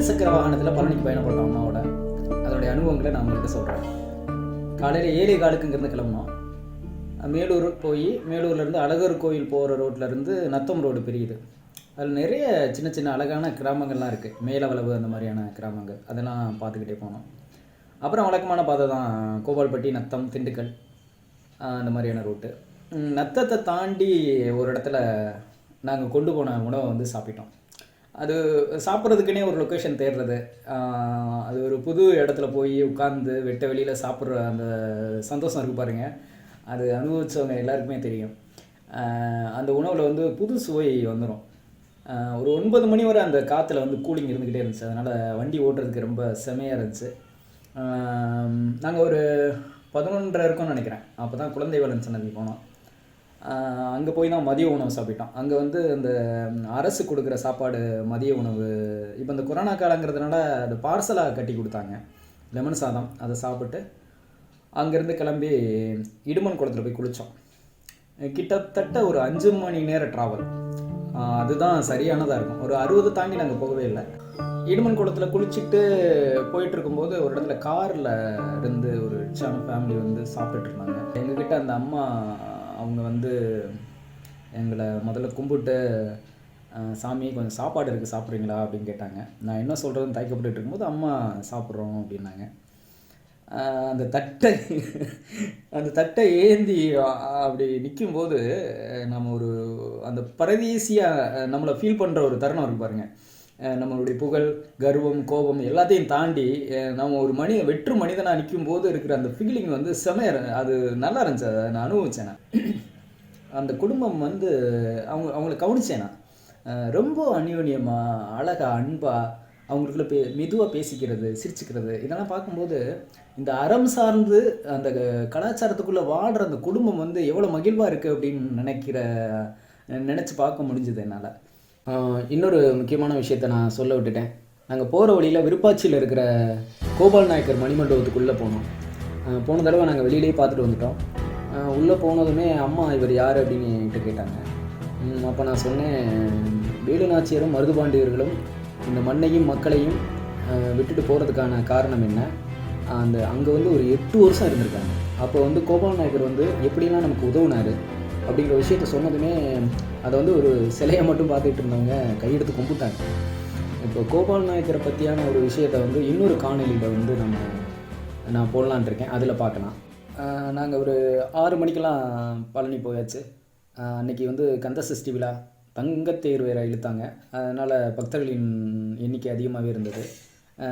ரெண்டு சக்கர வாகனத்தில் பழனிக்கு பயணப்பட்டோம் அம்மாவோட. அதனுடைய அனுபவங்களை நான் உங்கள்கிட்ட சொல்கிறேன் காலையில் ஏழை காலுக்குங்கிறது கிளம்புனோம். மேலூர் போய் மேலூர்லேருந்து அழகர் கோயில் போகிற ரோட்லேருந்து நத்தம் ரோடு பிரியுது. அதில் நிறைய சின்ன சின்ன அழகான கிராமங்கள்லாம் இருக்குது மேலவளவு அந்த மாதிரியான கிராமங்கள். அதெல்லாம் பார்த்துக்கிட்டே போனோம். அப்புறம் வழக்கமான பாதை தான் கோபால்பட்டி நத்தம் திண்டுக்கல் அந்த மாதிரியான ரூட்டு நத்தத்தை தாண்டி ஒரு இடத்துல நாங்கள் கொண்டு போன உணவை வந்து சாப்பிட்டோம். அது சாப்பிட்றதுக்குனே ஒரு லொக்கேஷன் தேடுறது. அது ஒரு புது இடத்துல போய் உட்காந்து வெட்ட வெளியில் சாப்பிட்ற அந்த சந்தோஷம் இருக்கு பாருங்க. அது அனுபவிச்சவங்க எல்லாருக்குமே தெரியும். அந்த உணவில் வந்து புது சுவை வந்துடும் ஒரு ஒன்பது மணி வரை அந்த காற்றுல வந்து கூலிங் இருந்துக்கிட்டே இருந்துச்சு. அதனால் வண்டி ஓட்டுறதுக்கு ரொம்ப செமையாக இருந்துச்சு. நாங்கள் ஒரு பதினொன்றரை இருக்கோம்னு நினைக்கிறேன். அப்போ தான் குழந்தை வேலன் சன்னதி போனோம். அங்கே போய் தான் மதிய உணவு சாப்பிட்டோம் அங்கே வந்து இந்த அரசு கொடுக்குற சாப்பாடு மதிய உணவு இப்போ இந்த கொரோனா காலங்கிறதுனால அது பார்சலாக கட்டி கொடுத்தாங்க. லெமன் சாதம் அதை சாப்பிட்டு அங்கேருந்து கிளம்பி இடுமன் குளத்தில் போய் குளித்தோம் கிட்டத்தட்ட ஒரு அஞ்சு மணி நேர ட்ராவல் அதுதான் சரியானதாக இருக்கும். ஒரு அறுபது தாண்டி நாங்கள் போகவே இல்லை. இடுமன் குளத்தில் குளிச்சுட்டு போயிட்டு இருக்கும்போது ஒரு இடத்துல காரில் இருந்து ஒரு சம ஃபேமிலி வந்து சாப்பிட்டுட்டு இருந்தாங்க. எங்ககிட்ட அந்த அம்மா அவங்க வந்து எங்களை முதல்ல கும்பிட்டு சாமி கொஞ்சம் சாப்பாடு இருக்குது சாப்பிட்றீங்களா? அப்படின்னு கேட்டாங்க. நான் என்ன சொல்கிறதுன்னு தயக்கப்பட்டுட்டு இருக்கும்போது அம்மா சாப்பிட்றோம் அப்படின்னாங்க. அந்த தட்டை அந்த தட்டை ஏந்தி அப்படி நிற்கும்போது நம்ம ஒரு அந்த பரதேசியாக நம்மளை ஃபீல் பண்ணுற ஒரு தருணம் இருக்கு பாருங்கள் நம்மளுடைய புகழ் கர்வம் கோபம் எல்லாத்தையும் தாண்டி நம்ம ஒரு மனி வெற்று மனிதனாக நிற்கும் போது இருக்கிற அந்த ஃபீலிங் வந்து செமைய அது நல்லா இருந்துச்சு. அதை நான் அனுபவிச்சேன் நான். அந்த குடும்பம் வந்து அவங்க அவங்கள கவனிச்சேன் நான். ரொம்ப அந்யோன்யமாக அழகாக அன்பாக அவங்களுக்குள்ள பே மெதுவாக பேசிக்கிறது சிரிச்சுக்கிறது இதெல்லாம் பார்க்கும்போது இந்த அறம் சார்ந்து அந்த கலாச்சாரத்துக்குள்ளே வாடுற அந்த குடும்பம் வந்து எவ்வளோ மகிழ்வாக இருக்குது அப்படின்னு நினைக்கிற நினச்சி பார்க்க முடிஞ்சது என்னால். இன்னொரு முக்கியமான விஷயத்த நான் சொல்ல விட்டுட்டேன். நாங்கள் போகிற வழியில் விருப்பாச்சியில் இருக்கிற கோபால் நாயக்கர் மணிமண்டபத்துக்குள்ளே போனோம். போன தடவை நாங்கள் வெளியிலேயே பார்த்துட்டு வந்துட்டோம். உள்ளே போனதுமே அம்மா இவர் யார் அப்படின்னு என்கிட்ட கேட்டாங்க. அப்போ நான் சொன்னேன் வேலு நாச்சியரும் மருதுபாண்டியர்களும் இந்த மண்ணையும் மக்களையும் விட்டுட்டு போகிறதுக்கான காரணம் என்ன? அந்த அங்கே வந்து ஒரு எட்டு வருஷம் இருந்திருக்காங்க. அப்போ வந்து கோபால் நாயக்கர் வந்து எப்படிலாம் நமக்கு உதவுனாரு? அப்படிங்கிற விஷயத்த சொன்னதுமே அதை வந்து ஒரு சிலையை மட்டும் பார்த்துட்டு இருந்தவங்க கையெடுத்து கும்பிட்டாங்க. இப்போ கோபால் நாயக்கரை பற்றியான ஒரு விஷயத்தை வந்து இன்னொரு காணொலியில் வந்து நம்ம நான் போடலான் இருக்கேன். அதில் பார்க்கலாம். நாங்கள் ஒரு ஆறு மணிக்கெல்லாம் பழனி போயாச்சு. அன்றைக்கி அன்னைக்கு வந்து கந்த சஷ்டி விழா தங்கத்தேர் வேற இழுத்தாங்க. அதனால் பக்தர்களின் எண்ணிக்கை அதிகமாகவே இருந்தது.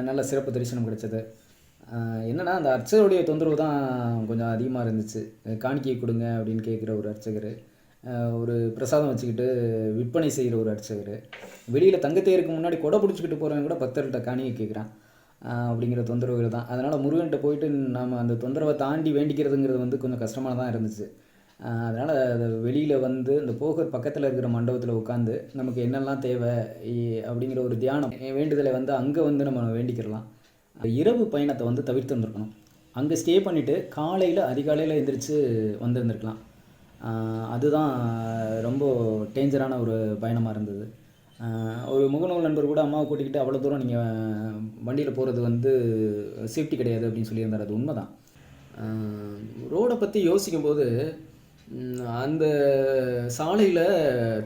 நல்ல சிறப்பு தரிசனம் கிடைச்சது. என்னன்னா அந்த அர்ச்சகருடைய தொந்தரவு தான் கொஞ்சம் அதிகமாக இருந்துச்சு. காணிக்கை கொடுங்க அப்படின்னு கேட்குற ஒரு அர்ச்சகர் ஒரு பிரசாதம் வச்சுக்கிட்டு விற்பனை செய்கிற ஒரு அர்ச்சகர் வெளியில் தங்கத்தேருக்கு முன்னாடி கொடை பிடிச்சிக்கிட்டு போகிறவங்க கூட பக்தர்கிட்ட காணிக்கை கேட்குறான். அப்படிங்கிற தொந்தரவுகள் தான். அதனால் முருகன்கிட்ட போயிட்டு நம்ம அந்த தொந்தரவை தாண்டி வேண்டிக்கிறதுங்கிறது வந்து கொஞ்சம் கஷ்டமாக தான் இருந்துச்சு. அதனால் அதை வெளியில் வந்து இந்த போகர் பக்கத்தில் இருக்கிற மண்டபத்தில் உட்காந்து நமக்கு என்னெல்லாம் தேவை அப்படிங்கிற ஒரு தியானம் வேண்டுதலை வந்து அங்கே வந்து நம்ம வேண்டிக்கிறலாம். இரவு பயணத்தை வந்து தவிர்த்து வந்திருக்கணும் அங்கே ஸ்டே பண்ணிவிட்டு காலையில் அதிகாலையில் எந்திரிச்சு வந்திருந்திருக்கலாம். அதுதான் ரொம்ப டேஞ்சரான ஒரு பயணமாக இருந்தது. ஒரு முகநூல் நண்பர் கூட அம்மாவை கூட்டிக்கிட்டு அவ்வளோ தூரம் நீங்கள் வண்டியில் போகிறது வந்து சேஃப்டி கிடையாது அப்படின்னு சொல்லியிருந்தார். அது உண்மைதான். ரோடை பற்றி யோசிக்கும்போது போது அந்த சாலையில்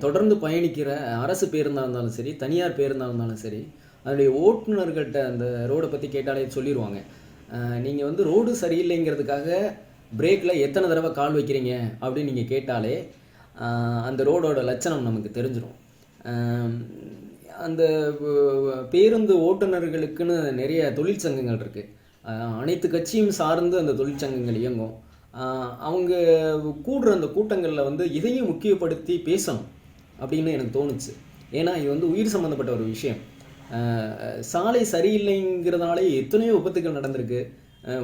தொடர்ந்து பயணிக்கிற அரசு பேருந்தாக இருந்தாலும் சரி தனியார் பேருந்தாக இருந்தாலும் சரி அதனுடைய ஓட்டுநர்கள்ட்ட அந்த ரோடை பற்றி கேட்டாலே சொல்லிடுவாங்க நீங்கள் வந்து ரோடு சரியில்லைங்கிறதுக்காக பிரேக்கில் எத்தனை தடவை கால் வைக்கிறீங்க அப்படின்னு நீங்கள் கேட்டாலே அந்த ரோடோட லட்சணம் நமக்கு தெரிஞ்சிடும் அந்த பேருந்து ஓட்டுநர்களுக்குன்னு நிறைய தொழிற்சங்கங்கள் இருக்குது அனைத்து கட்சியும் சார்ந்து அந்த தொழிற்சங்கங்கள் இயங்கும். அவங்க கூடுற அந்த கூட்டங்களில் வந்து இதையும் முக்கியப்படுத்தி பேசணும் அப்படின்னு எனக்கு தோணுச்சு. ஏன்னா இது வந்து உயிர் சம்மந்தப்பட்ட ஒரு விஷயம். சாலை சரியில்லைங்கிறதுனாலே எத்தனையோ விபத்துகள் நடந்திருக்கு.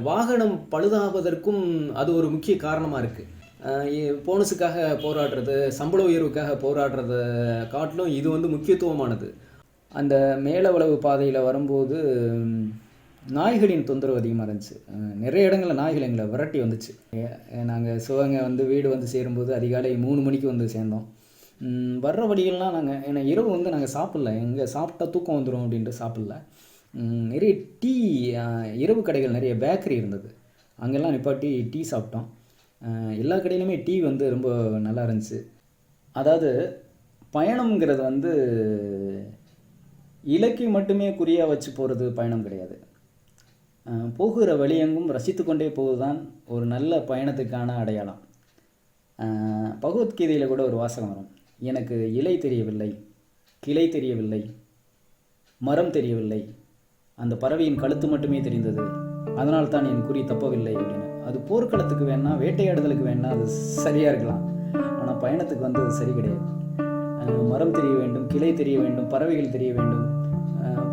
வாகனம் பழுதாவதற்கும் அது ஒரு முக்கிய காரணமாக இருக்குது போனஸுக்காக போராடுறது சம்பள உயர்வுக்காக போராடுறத காட்டிலும் இது வந்து முக்கியத்துவமானது. அந்த மேலவளவு பாதையில் வரும்போது நாய்களின் தொந்தரவு அதிகமாக இருந்துச்சு. நிறைய இடங்களில் நாய்கள் எங்களை விரட்டி வந்துச்சு. நாங்கள் சிவகங்கை வந்து வீடு வந்து சேரும்போது அதிகாலை மூணு மணிக்கு வந்து சேர்ந்தோம். வர்ற வழியெல்லாம் நாங்கள் ஏன்னா இரவு வந்து நாங்கள் சாப்பிட்ல. எங்கே சாப்பிட்டா தூக்கம் வந்துடும் அப்படின்ட்டு சாப்பிட்ல. நிறைய டீ இரவு கடைகள் நிறைய பேக்கரி இருந்தது. அங்கெல்லாம் நிப்பாட்டி டீ சாப்பிட்டோம். எல்லா கடையிலுமே டீ வந்து ரொம்ப நல்லா இருந்துச்சு. அதாவது பயணம்ங்கிறது வந்து இலக்கை மட்டுமே குறியாக வச்சு போகிறது பயணம் கிடையாது. போகிற வழியெங்கும் ரசித்து கொண்டே போவதுதான் ஒரு நல்ல பயணத்துக்கான அடையாளம். பகவத்கீதையில் கூட ஒரு வாசகம் வரும். எனக்கு இலை தெரியவில்லை கிளை தெரியவில்லை மரம் தெரியவில்லை. அந்த பறவையின் கழுத்து மட்டுமே தெரிந்தது. அதனால் தான் என் குறி தப்பவில்லை அப்படின்னு. அது போர்க்களத்துக்கு வேணா வேட்டையாடுதலுக்கு வேணா அது சரியாக இருக்கலாம். ஆனால் பயணத்துக்கு வந்து அது சரி கிடையாது. மரம் தெரிய வேண்டும் கிளை தெரிய வேண்டும் பறவைகள் தெரிய வேண்டும்.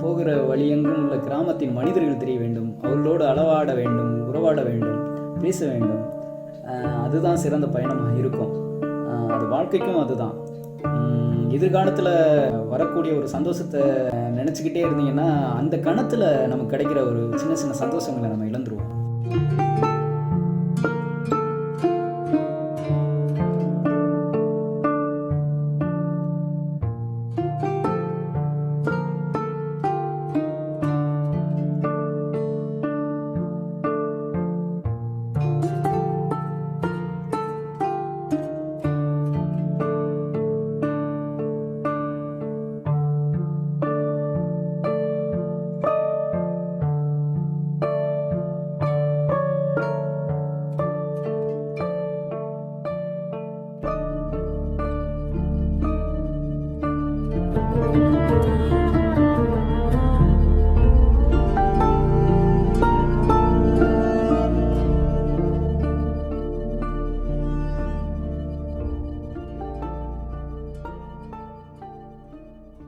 போகிற வழியெங்கும் உள்ள கிராமத்தின் மனிதர்கள் தெரிய வேண்டும். அவர்களோடு அளவாட வேண்டும் உறவாட வேண்டும் பேச வேண்டும். அதுதான் சிறந்த பயணமாக இருக்கும். அது வாழ்க்கைக்கும் அதுதான். எதிர்காலத்தில் வரக்கூடிய ஒரு சந்தோஷத்தை நினச்சிக்கிட்டே இருந்தீங்கன்னா அந்த கணத்தில் நமக்கு கிடைக்கிற ஒரு சின்ன சின்ன சந்தோஷங்களை நம்ம இழந்துருவோம்.